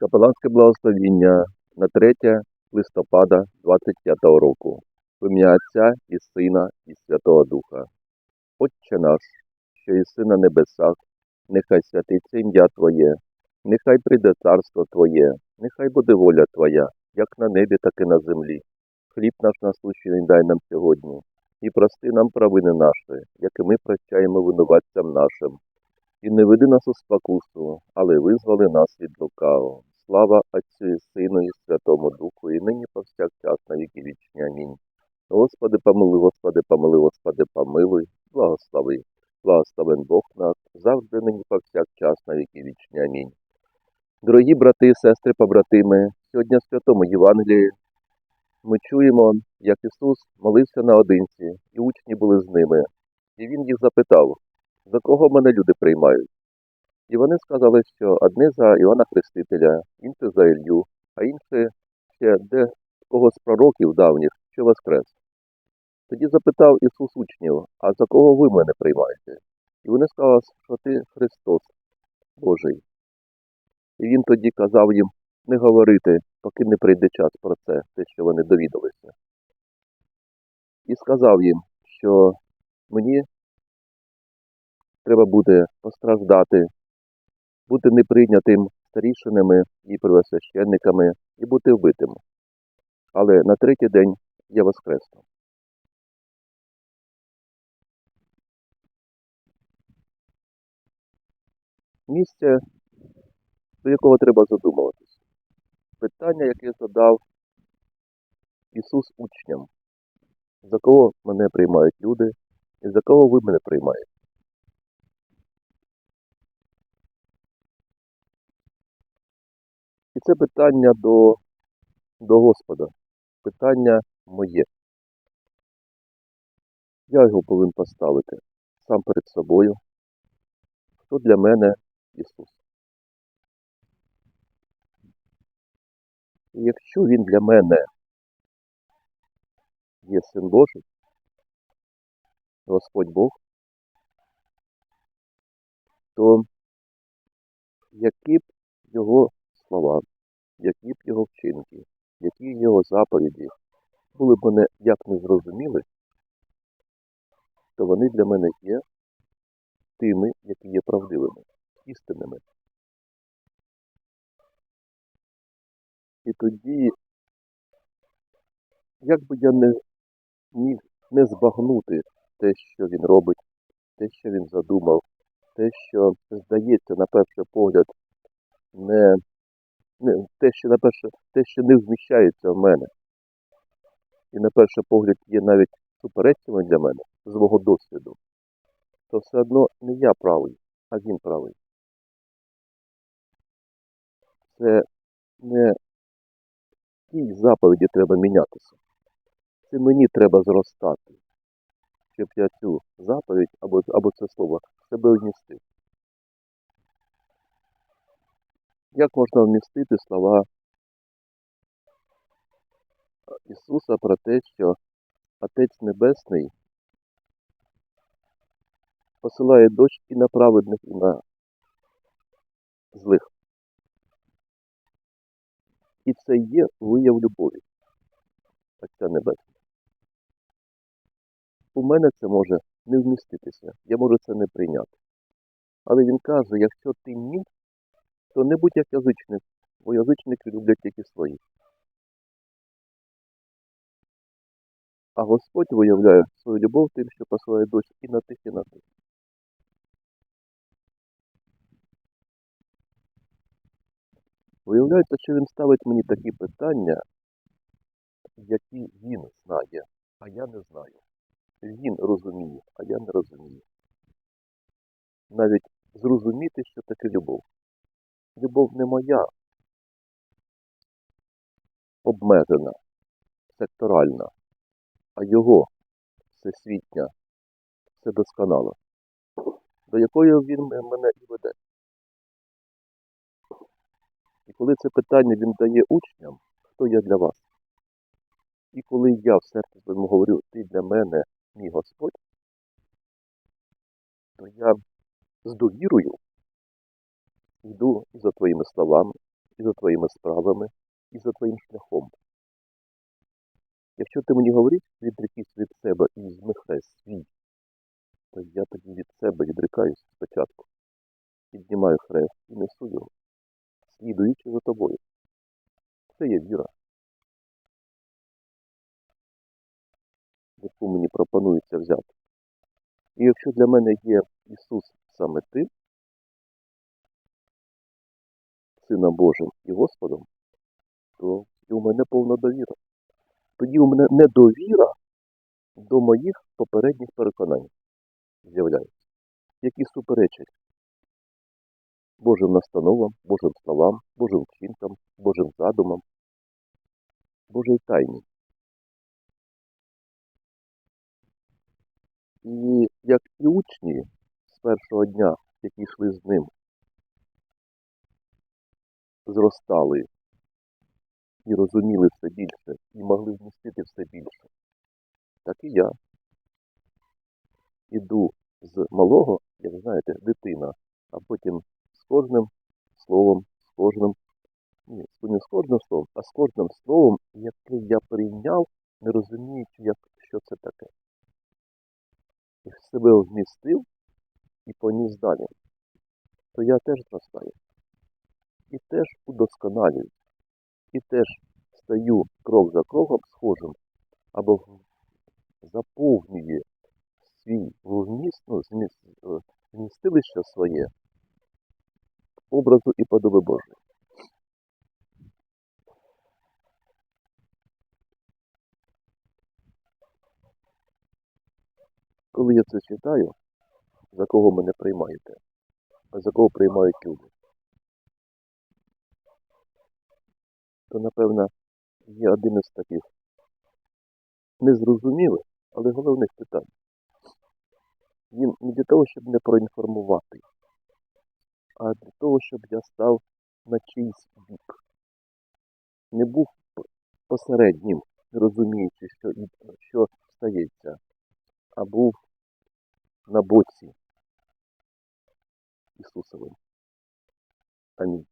Капеланське благословіння на 3 листопада 25 року. В ім'я Отця і Сина і Святого Духа. Отче наш, що єси на небесах, нехай святиться ім'я Твоє, нехай прийде царство Твоє, нехай буде воля Твоя, як на небі, так і на землі. Хліб наш насущний дай нам сьогодні, і прости нам провини наші, як і ми прощаємо винуватцям нашим. І не веди нас у спокусу, але визволи нас від лукавого. Слава Отцю і Сину і Святому Духу, і нині повсякчас на віки вічні. Амінь. Господи, помилуй, Господи, помилуй, Господи, помилуй, благослови. Благословен Бог наш, завжди нині повсякчас на віки вічні. Амінь. Дорогі брати сестри, побратими, сьогодні в Святому Євангелії ми чуємо, як Ісус молився наодинці, і учні були з ними. І Він їх запитав, за кого мене люди приймають? І вони сказали, що одне за Іоанна Хрестителя, інше за Ілью, а інше ще де кого з пророків давніх, що воскрес. Тоді запитав Ісус учнів, а за кого ви мене приймаєте? І вони сказали, що ти Христос Божий. І він тоді казав їм не говорити, поки не прийде час про це, те, що вони довідалися. І сказав їм, що мені треба буде постраждати, бути неприйнятим старішинами і первосвященниками і бути вбитим. Але на третій день я воскресну. Місце, до якого треба задумуватися. Питання, яке задав Ісус учням. За кого мене приймають люди і за кого ви мене приймаєте? І це питання до, до Господа, питання моє. Я його повинен поставити сам перед собою. Хто для мене Ісус? І якщо Він для мене є Син Божий, Господь Бог, то які б його слова, які б його вчинки, які його заповіді були б мене як не зрозуміли, то вони для мене є тими, які є правдивими, істинними. І тоді, як би я не міг не збагнути те, що він робить, те, що він задумав, те, що здається на перший погляд, не, те, що на перше, те, що не вміщається в мене, і на перший погляд є навіть суперечливим для мене з мого досвіду, то все одно не я правий, а він правий. Це не тій заповіді треба мінятися. Це мені треба зростати, щоб я цю заповідь або, або це слово себе вмістив. Як можна вмістити слова Ісуса про те, що Отець Небесний посилає дощ і на праведних, і на злих. І це є вияв любові Отця Небесного. У мене це може не вміститися, я можу це не прийняти. Але він каже, якщо ти мій, то не будь як язичник, бо язичники люблять тільки свої. А Господь виявляє свою любов тим, що посилає дощ і на тих, і на тих. Виявляється, що він ставить мені такі питання, які він знає, а я не знаю. Він розуміє, а я не розумію. Навіть зрозуміти, що таке любов. Любов не моя. Обмежена, секторальна, а його всесвітня, вседосконала, до якої він мене і веде. І коли це питання він дає учням, хто я для вас? І коли я в серці своєму говорю, ти для мене, мій Господь, то я з довірою йду і за твоїми словами, і за твоїми справами, і за твоїм шляхом. Якщо ти мені говориш, відрікись від себе і візьми свій, то я тоді від себе відрікаюсь спочатку. Піднімаю хрест і несу його, слідуючи за тобою. Це є віра, яку мені пропонується взяти. І якщо для мене є Ісус саме ти, Сином Божим і Господом, то і у мене повна довіра. Тоді у мене недовіра до моїх попередніх переконань з'являється, які суперечать Божим настановам, Божим словам, Божим вчинкам, Божим задумам, Божій тайні. І як і учні з першого дня, які йшли з ним, зростали і розуміли все більше, і могли вмістити все більше, так і я іду з малого, як знаєте, дитина, а потім з кожним словом, з кожним, ні, не з кожним словом, а з кожним словом, яке я прийняв, не розуміючи, як, що це таке. І себе вмістив і поніс далі, то я теж зростаю. І теж удосконалююсь, і теж стаю крок за кроком схожим, або заповнює свій вміст, ну, е, своє образу і подоби Божої. Коли я це читаю, за кого мене приймаєте, а за кого приймають люди, то, напевно, є один із таких незрозумілих, але головних питань. Він не для того, щоб не проінформувати, а для того, щоб я став на чийсь бік. Не був посереднім, розуміючи, що, що стається, а був на боці Ісусовим. Амінь.